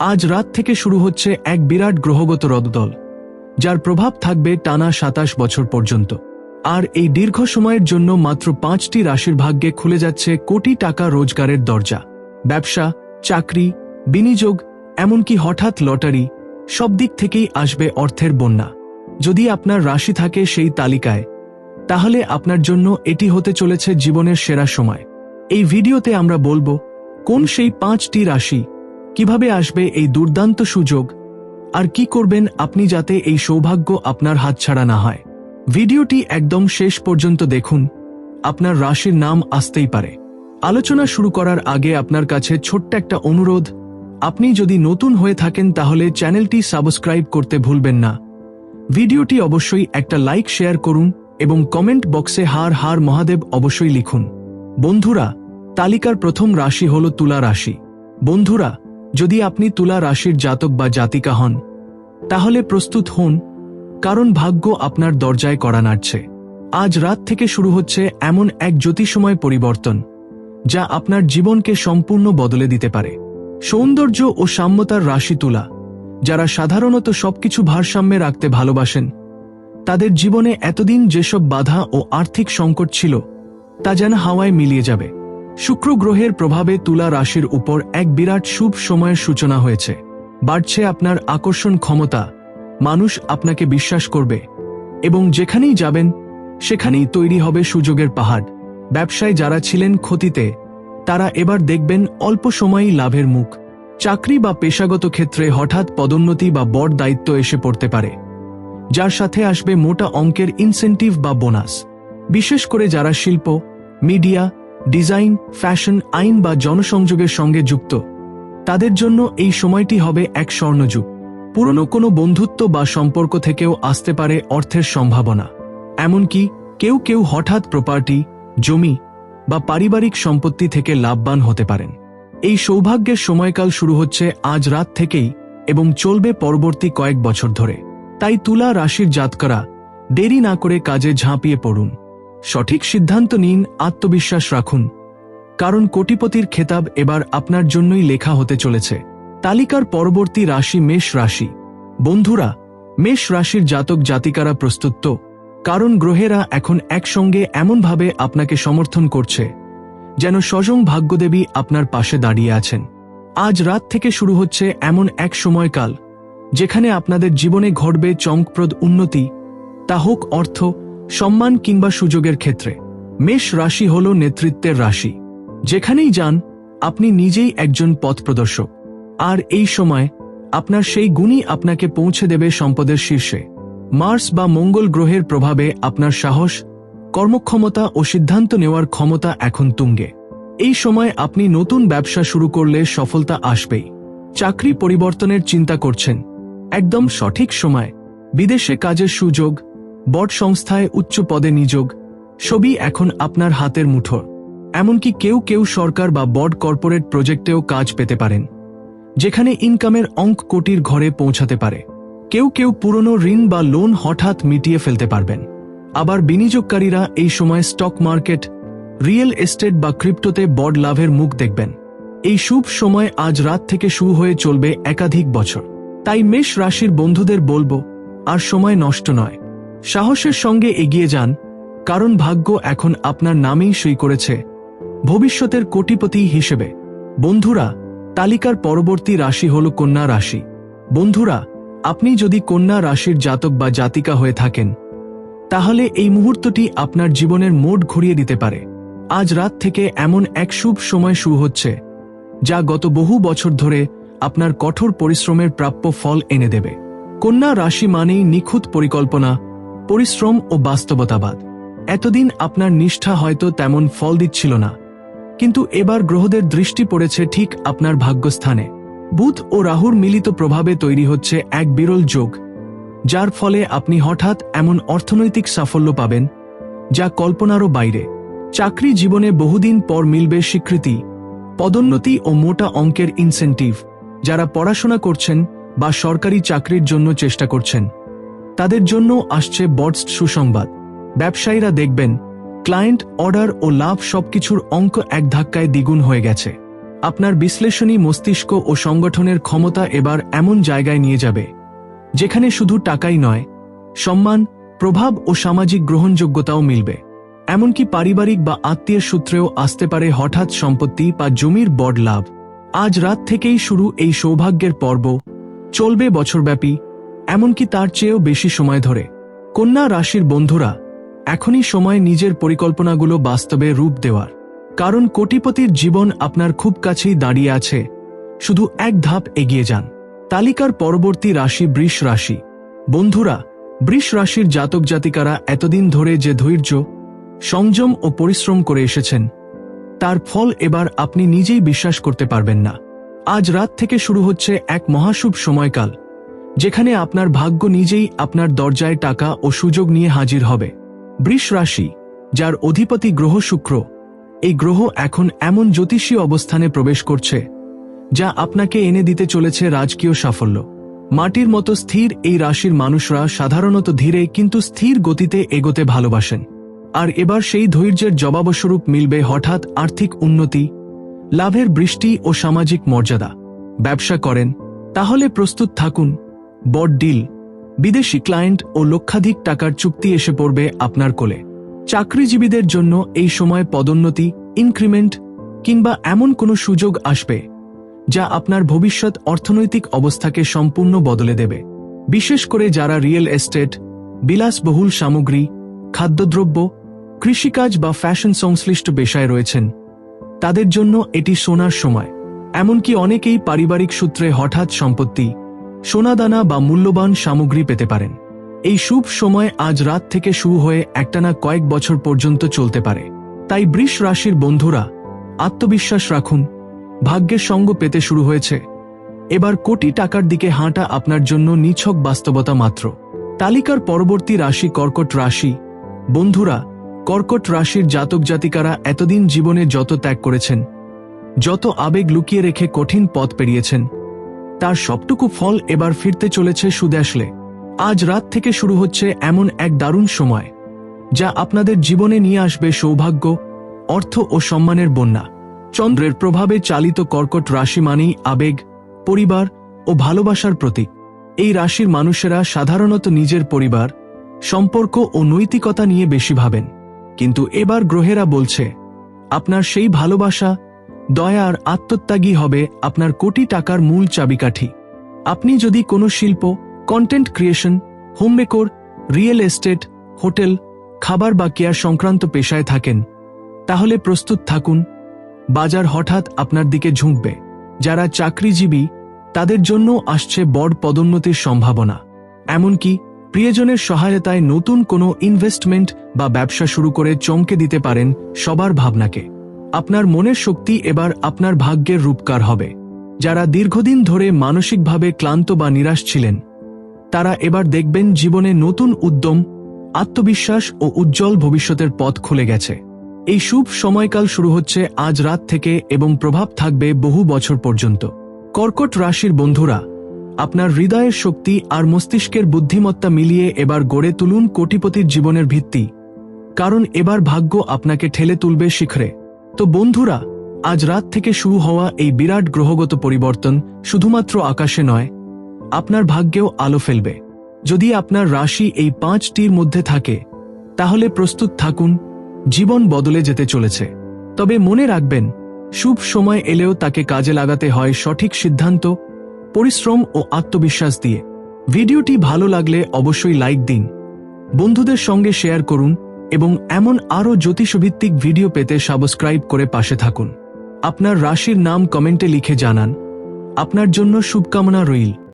আজ রাত থেকে শুরু হচ্ছে এক বিরাট গ্রহগত রদদল যার প্রভাব থাকবে টানা সাতাশ বছর পর্যন্ত। আর এই দীর্ঘ সময়ের জন্য মাত্র পাঁচটি রাশির ভাগ্যে খুলে যাচ্ছে কোটি টাকা রোজগারের দরজা। ব্যবসা, চাকরি, বিনিয়োগ, এমনকি হঠাৎ লটারি, সব দিক থেকেই আসবে অর্থের বন্যা। যদি আপনার রাশি থাকে সেই তালিকায়, তাহলে আপনার জন্য এটি হতে চলেছে জীবনের সেরা সময়। এই ভিডিওতে আমরা বলব, কোন সেই পাঁচটি রাশি কীভাবে আসবে এই দুর্দান্ত সুযোগ? আর কি করবেন আপনি যাতে এই সৌভাগ্য আপনার হাতছাড়া না হয়? ভিডিওটি একদম শেষ পর্যন্ত দেখুন। আপনার রাশির নাম আসতেই পারে। আলোচনা শুরু করার আগে আপনার কাছে ছোট্ট একটা অনুরোধ। আপনি যদি নতুন হয়ে থাকেন তাহলে চ্যানেলটি সাবস্ক্রাইব করতে ভুলবেন না। ভিডিওটি অবশ্যই একটা লাইক শেয়ার করুন এবং কমেন্ট বক্সে হার হার মহাদেব অবশ্যই লিখুন। বন্ধুরা, তালিকার প্রথম রাশি হল তুলা রাশি। বন্ধুরা যদি আপনি তুলা রাশির জাতক বা জাতিকা হন, তাহলে প্রস্তুত হন, কারণ ভাগ্য আপনার দরজায় করা নাড়ছে। আজ রাত থেকে শুরু হচ্ছে এমন এক জ্যোতিষময় পরিবর্তন, যা আপনার জীবনকে সম্পূর্ণ বদলে দিতে পারে। সৌন্দর্য ও সাম্যতার রাশি তুলা, যারা সাধারণত সবকিছু ভারসাম্যে রাখতে ভালোবাসেন, তাদের জীবনে এতদিন যেসব বাধা ও আর্থিক সংকট ছিল, তা যেন হাওয়ায় মিলিয়ে যাবে। শুক্র গ্রহের প্রভাবে তুলা রাশির উপর এক বিরাট শুভ সময়ের সূচনা হয়েছে। বাড়ছে আপনার আকর্ষণ ক্ষমতা। মানুষ আপনাকে বিশ্বাস করবে। এবং যেখানেই যাবেন, সেখানেই তৈরি হবে সুযোগের পাহাড়। ব্যবসায় যারা ছিলেন ক্ষতিতে, তারা এবার দেখবেন অল্প সময়েই লাভের মুখ। চাকরি বা পেশাগত ক্ষেত্রে হঠাৎ পদোন্নতি বা বড় দায়িত্ব এসে পড়তে পারে। যার সাথে আসবে মোটা অঙ্কের ইনসেন্টিভ বা বোনাস বিশেষ করে যারা শিল্প মিডিয়া ডিজাইন, ফ্যাশন, আইন বা জনসংযোগের সঙ্গে যুক্ত। তাদের জন্য এই সময়টি হবে এক স্বর্ণযুগ। পুরনো কোনো বন্ধুত্ব বা সম্পর্ক থেকেও আসতে পারে অর্থের সম্ভাবনা। এমনকি কেউ কেউ হঠাৎ প্রপার্টি জমি বা পারিবারিক সম্পত্তি থেকে লাভবান হতে পারেন। এই সৌভাগ্যের সময়কাল শুরু হচ্ছে আজ রাত থেকেই এবং চলবে পরবর্তী কয়েক বছর ধরে। তাই তুলা রাশির জাতকরা দেরি না করে কাজে ঝাঁপিয়ে পড়ুন। সঠিক সিদ্ধান্ত নিন, আত্মবিশ্বাস রাখুন। কারণ কোটিপতির খেতাব এবার আপনার জন্যই লেখা হতে চলেছে। তালিকার পরবর্তী রাশি মেষ রাশি। বন্ধুরা, মেষ রাশির জাতক জাতিকারা প্রস্তুত? কারণ গ্রহেরা এখন একসঙ্গে এমনভাবে আপনাকে সমর্থন করছে, যেন স্বজং ভাগ্যদেবী আপনার পাশে দাঁড়িয়ে আছেন। আজ রাত থেকে শুরু হচ্ছে এমন এক সময়কাল, যেখানে আপনাদের জীবনে ঘটবে চমকপ্রদ উন্নতি, তা হোক অর্থ সম্মান কিংবা সুযোগের ক্ষেত্রে, মেষ রাশি হল নেতৃত্বের রাশি। যেখানেই যান, আপনি নিজেই একজন পথ প্রদর্শক। আর এই সময়, আপনার সেই গুণই আপনাকে পৌঁছে দেবে সম্পদের শীর্ষে। মার্স বা মঙ্গল গ্রহের প্রভাবে আপনার সাহস, কর্মক্ষমতা ও সিদ্ধান্ত নেওয়ার ক্ষমতা এখন তুঙ্গে। এই সময় আপনি নতুন ব্যবসা শুরু করলে সফলতা আসবেই। চাকরি পরিবর্তনের চিন্তা করছেন। একদম সঠিক সময়, বিদেশে কাজের সুযোগ বট সংস্থায় উচ্চ পদে নিযোগ, সবই এখন আপনার হাতের মুঠো এমনকি কেউ কেউ সরকার বা বড কর্পোরেট প্রজেক্টেও কাজ পেতে পারেন, যেখানে ইনকামের অঙ্ক কোটির ঘরে পৌঁছাতে পারে। কেউ কেউ পুরনো ঋণ বা লোন হঠাৎ মিটিয়ে ফেলতে পারবেন। আবার বিনিয়োগকারীরা এই সময় স্টক মার্কেট, রিয়েল এস্টেট বা ক্রিপ্টোতে বড় লাভের মুখ দেখবেন। এই শুভ সময় আজ রাত থেকে শুরু হয়ে চলবে একাধিক বছর। তাই মেষ রাশির বন্ধুদের বলব, আর সময় নষ্ট নয়। সাহসের সঙ্গে এগিয়ে যান, কারণ ভাগ্য এখন আপনার নামেই সই করেছে। ভবিষ্যতের কোটিপতি হিসেবে। বন্ধুরা, তালিকার পরবর্তী রাশি হল কন্যা রাশি। বন্ধুরা, আপনি যদি কন্যা রাশির জাতক বা জাতিকা হয়ে থাকেন, তাহলে এই মুহূর্তটি আপনার জীবনের মোড ঘুরিয়ে দিতে পারে। আজ রাত থেকে এমন এক শুভ সময় শুরু হচ্ছে, যা গত বহু বছর ধরে আপনার কঠোর পরিশ্রমের প্রাপ্য ফল এনে দেবে। কন্যা রাশি মানেই নিখুঁত পরিকল্পনা পরিশ্রম ও বাস্তবতাবাদ। এতদিন আপনার নিষ্ঠা হয়তো তেমন ফল দিচ্ছিল না। কিন্তু এবার গ্রহদের দৃষ্টি পড়েছে ঠিক আপনার ভাগ্যস্থানে। বুধ ও রাহুর মিলিত প্রভাবে তৈরি হচ্ছে এক বিরল যোগ, যার ফলে আপনি হঠাৎ এমন অর্থনৈতিক সাফল্য পাবেন, যা কল্পনারও বাইরে। চাকরি জীবনে বহুদিন পর মিলবে স্বীকৃতি, পদোন্নতি ও মোটা অঙ্কের ইনসেন্টিভ যারা পড়াশোনা করছেন বা সরকারি চাকরির জন্য চেষ্টা করছেন। তাদের জন্য আসছে বডস্ট সুসংবাদ। ব্যবসায়ীরা দেখবেন, ক্লায়েন্ট অর্ডার ও লাভ সবকিছুর অঙ্ক এক ধাক্কায় দ্বিগুণ হয়ে গেছে। আপনার বিশ্লেষণী মস্তিষ্ক ও সংগঠনের ক্ষমতা এবার এমন জায়গায় নিয়ে যাবে, যেখানে শুধু টাকাই নয়, সম্মান, প্রভাব ও সামাজিক গ্রহণযোগ্যতাও মিলবে। এমনকি পারিবারিক বা আত্মীয় সূত্রেও আসতে পারে হঠাৎ সম্পত্তি বা জমির বড় লাভ। আজ রাত থেকেই শুরু এই সৌভাগ্যের পর্ব। চলবে বছরব্যাপী এমনকি তার চেয়েও বেশি সময় ধরে। কন্যা রাশির বন্ধুরা, এখনই সময় নিজের পরিকল্পনাগুলো বাস্তবে রূপ দেওয়ার। কারণ কোটিপতির জীবন আপনার খুব কাছেই দাঁড়িয়ে আছে। শুধু এক ধাপ এগিয়ে যান। তালিকার পরবর্তী রাশি বৃষ রাশি। বন্ধুরা, বৃষ রাশির জাতক জাতিকারা এতদিন ধরে যে ধৈর্য, সংযম ও পরিশ্রম করে এসেছেন, তার ফল এবার আপনি নিজেই বিশ্বাস করতে পারবেন না। আজ রাত থেকে শুরু হচ্ছে এক মহাশুভ সময়কাল। যেখানে আপনার ভাগ্য নিজেই আপনার দরজায় টাকা ও সুযোগ নিয়ে হাজির হবে। বৃষ রাশি, যার অধিপতি গ্রহ শুক্র, এই গ্রহ এখন এমন জ্যোতিষী অবস্থানে প্রবেশ করছে, যা আপনাকে এনে দিতে চলেছে রাজকীয় সাফল্য। মাটির মতো স্থির এই রাশির মানুষরা সাধারণত ধীরে কিন্তু স্থির গতিতে এগোতে ভালোবাসেন। আর এবার সেই ধৈর্যের জবাবস্বরূপ মিলবে হঠাৎ আর্থিক উন্নতি, লাভের বৃষ্টি ও সামাজিক মর্যাদা। ব্যবসা করেন, তাহলে প্রস্তুত থাকুন বড ডিল। বিদেশি ক্লায়েন্ট ও লক্ষাধিক টাকার চুক্তি এসে পড়বে আপনার কোলে। চাকরিজীবীদের জন্য এই সময় পদোন্নতি, ইনক্রিমেন্ট কিংবা এমন কোনো সুযোগ আসবে যা আপনার ভবিষ্যৎ অর্থনৈতিক অবস্থাকে সম্পূর্ণ বদলে দেবে। বিশেষ করে যারা রিয়েল এস্টেট, বিলাসবহুল সামগ্রী, খাদ্যদ্রব্য, কৃষিকাজ বা ফ্যাশন সংশ্লিষ্ট পেশায় রয়েছেন, তাদের জন্য এটি সোনার সময়। এমনকি অনেকেই পারিবারিক সূত্রে হঠাৎ সম্পত্তি সোনাদানা বা মূল্যবান সামগ্রী পেতে পারেন। এই শুভ সময় আজ রাত থেকে শুরু হয়ে একটানা কয়েক বছর পর্যন্ত চলতে পারে। তাই বৃষ রাশির বন্ধুরা, আত্মবিশ্বাস রাখুন। ভাগ্যের সঙ্গ পেতে শুরু হয়েছে। এবার কোটি টাকার দিকে হাঁটা আপনার জন্য নিছক বাস্তবতা মাত্র। তালিকার পরবর্তী রাশি কর্কট রাশি। বন্ধুরা, কর্কট রাশির জাতক জাতিকারা এতদিন জীবনে যত ত্যাগ করেছেন, যত আবেগ লুকিয়ে রেখে কঠিন পথ পেরিয়েছেন তার সবটুকু ফল এবার ফিরতে চলেছে সুদে আজ রাত থেকে শুরু হচ্ছে এমন এক দারুণ সময়, যা আপনাদের জীবনে নিয়ে আসবে সৌভাগ্য, অর্থ ও সম্মানের বন্যা। চন্দ্রের প্রভাবে চালিত কর্কট রাশি মানেই আবেগ, পরিবার ও ভালোবাসার প্রতীক। এই রাশির মানুষেরা সাধারণত নিজের পরিবার, সম্পর্ক ও নৈতিকতা নিয়ে বেশি ভাবেন। কিন্তু এবার গ্রহেরা বলছে, আপনার সেই ভালোবাসা দয়া আর আত্মত্যাগী হবে আপনার কোটি টাকার মূল চাবিকাঠি। আপনি যদি কোনো শিল্প content creation homemaker real estate hotel খাবার বা কেয়ার সংক্রান্ত পেশায় থাকেন, তাহলে প্রস্তুত থাকুন, বাজার হঠাৎ আপনার দিকে ঝুঁকবে। যারা চাকরিজীবী, তাদের জন্য আসছে বড় পদোন্নতির সম্ভাবনা। এমনকি প্রিয়জনের সহায়তায় নতুন কোনো ইনভেস্টমেন্ট বা ব্যবসা শুরু করে চমকে দিতে পারেন সবার ভাবনাকে। আপনার মনের শক্তি এবার আপনার ভাগ্যের রূপকার হবে। যারা দীর্ঘদিন ধরে মানসিকভাবে ক্লান্ত বা নিরাশ ছিলেন, তারা এবার দেখবেন জীবনে নতুন উদ্যম, আত্মবিশ্বাস ও উজ্জ্বল ভবিষ্যতের পথ খুলে গেছে। এই শুভ সময়কাল শুরু হচ্ছে আজ রাত থেকে এবং প্রভাব থাকবে বহু বছর পর্যন্ত। কর্কট রাশির বন্ধুরা, আপনার হৃদয়ের শক্তি আর মস্তিষ্কের বুদ্ধিমত্তা মিলিয়ে এবার গড়ে তুলুন কোটিপতির জীবনের ভিত্তি। কারণ এবার ভাগ্য আপনাকে ঠেলে তুলবে শিখরে। তো বন্ধুরা, আজ রাত থেকে শুরু হওয়া এই বিরাট গ্রহগত পরিবর্তন শুধুমাত্র আকাশে নয়, আপনার ভাগ্যেও আলো ফেলবে। যদি আপনার রাশি এই পাঁচটির মধ্যে থাকে, তাহলে প্রস্তুত থাকুন, জীবন বদলে যেতে চলেছে। তবে মনে রাখবেন, শুভ সময় এলেও তাকে কাজে লাগাতে হয় সঠিক সিদ্ধান্ত, পরিশ্রম ও আত্মবিশ্বাস দিয়ে। ভিডিওটি ভালো লাগলে অবশ্যই লাইক দিন। বন্ধুদের সঙ্গে শেয়ার করুন এবং এমন আরও জ্যোতিষভিত্তিক ভিডিও পেতে সাবস্ক্রাইব করে পাশে থাকুন। আপনার রাশির নাম কমেন্টে লিখে জানান। আপনার জন্য শুভকামনা রইল।